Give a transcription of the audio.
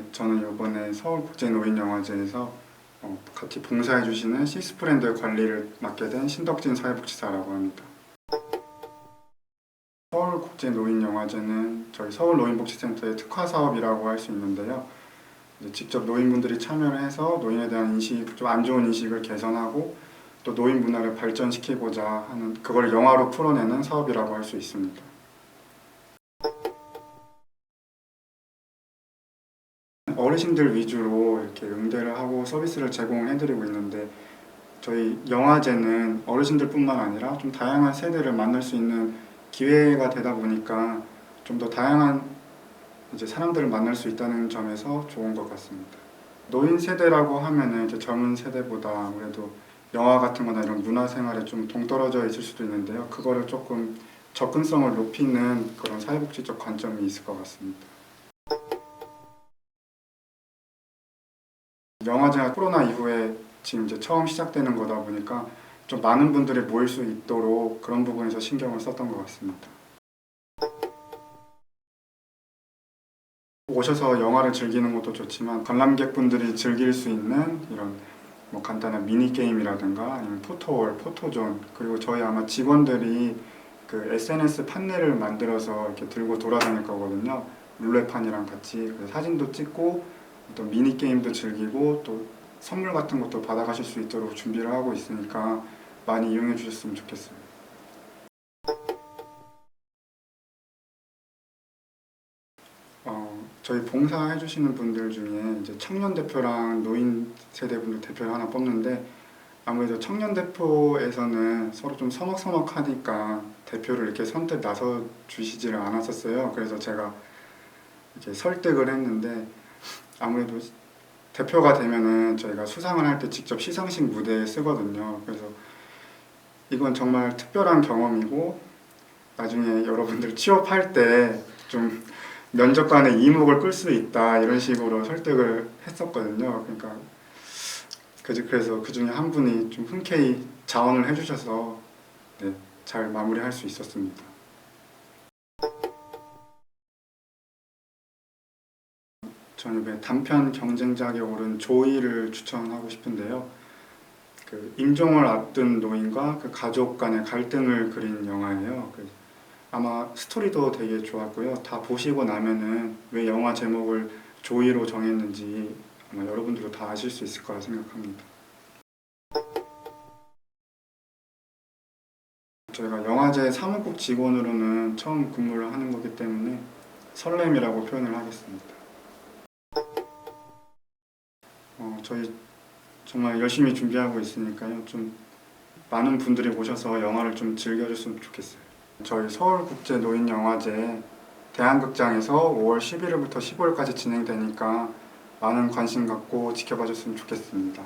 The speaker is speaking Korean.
이번에 서울국제노인영화제에서 어, 같이 봉사해 주시는 시스프랜드의 관리를 맡게 된 신덕진 사회복지사라고 합니다. 서울국제노인영화제는 저희 서울노인복지센터의 특화 사업이라고 할 수 있는데요. 직접 노인분들이 참여를 해서 노인에 대한 인식, 좀 안 좋은 인식을 개선하고 또 노인 문화를 발전시키고자 하는 그걸 영화로 풀어내는 사업이라고 할 수 있습니다. 어르신들 위주로 이렇게 응대를 하고 서비스를 제공해드리고 있는데 저희 영화제는 어르신들뿐만 아니라 좀 다양한 세대를 만날 수 있는 기회가 되다 보니까 좀 더 다양한 이제 사람들을 만날 수 있다는 점에서 좋은 것 같습니다. 노인 세대라고 하면은 이제 젊은 세대보다 아무래도 영화 같은 거나 이런 문화 생활에 좀 동떨어져 있을 수도 있는데요. 그거를 조금 접근성을 높이는 그런 사회복지적 관점이 있을 것 같습니다. 영화제가 코로나 이후에 지금 이제 처음 시작되는 거다 보니까 좀 많은 분들이 모일 수 있도록 그런 부분에서 신경을 썼던 것 같습니다. 오셔서 영화를 즐기는 것도 좋지만 관람객분들이 즐길 수 있는 이런 뭐 간단한 미니 게임이라든가 포토월, 포토존 그리고 저희 아마 직원들이 그 SNS 판넬을 만들어서 이렇게 들고 돌아다닐 거거든요. 룰레판이랑 같이 그래서 사진도 찍고 또 미니 게임도 즐기고 또 선물 같은 것도 받아가실 수 있도록 준비를 하고 있으니까 많이 이용해 주셨으면 좋겠어요. 어, 저희 봉사해 주시는 분들 중에 이제 청년 대표랑 노인 세대 분들 대표를 하나 뽑는데 아무래도 청년 대표에서는 서로 좀 서먹서먹하니까 대표를 이렇게 선뜻 나서 주시지를 않았었어요. 그래서 제가 이렇게 설득을 했는데 아무래도 대표가 되면은 저희가 수상을 할 때 직접 시상식 무대에 쓰거든요. 그래서 이건 정말 특별한 경험이고 나중에 여러분들 취업할 때 좀 면접관의 이목을 끌 수 있다 이런 식으로 설득을 했었거든요. 그러니까 그- 그래서 그 중에 한 분이 좀 흔쾌히 자원을 해주셔서 네, 잘 마무리할 수 있었습니다. 저는 단편 경쟁작에 오른 조이를 추천하고 싶은데요. 그 임종을 앞둔 노인과 그 가족 간의 갈등을 그린 영화예요. 그 아마 스토리도 되게 좋았고요. 다 보시고 나면은 왜 영화 제목을 조이로 정했는지 아마 여러분들도 다 아실 수 있을 거라 생각합니다. 저희가 영화제 사무국 직원으로는 처음 근무를 하는 거기 때문에 설렘이라고 표현을 하겠습니다. 저희 정말 열심히 준비하고 있으니까요. 좀 많은 분들이 오셔서 영화를 좀 즐겨줬으면 좋겠어요. 저희 서울국제노인영화제 대한극장에서 5월 11일부터 15일까지 진행되니까 많은 관심 갖고 지켜봐 줬으면 좋겠습니다.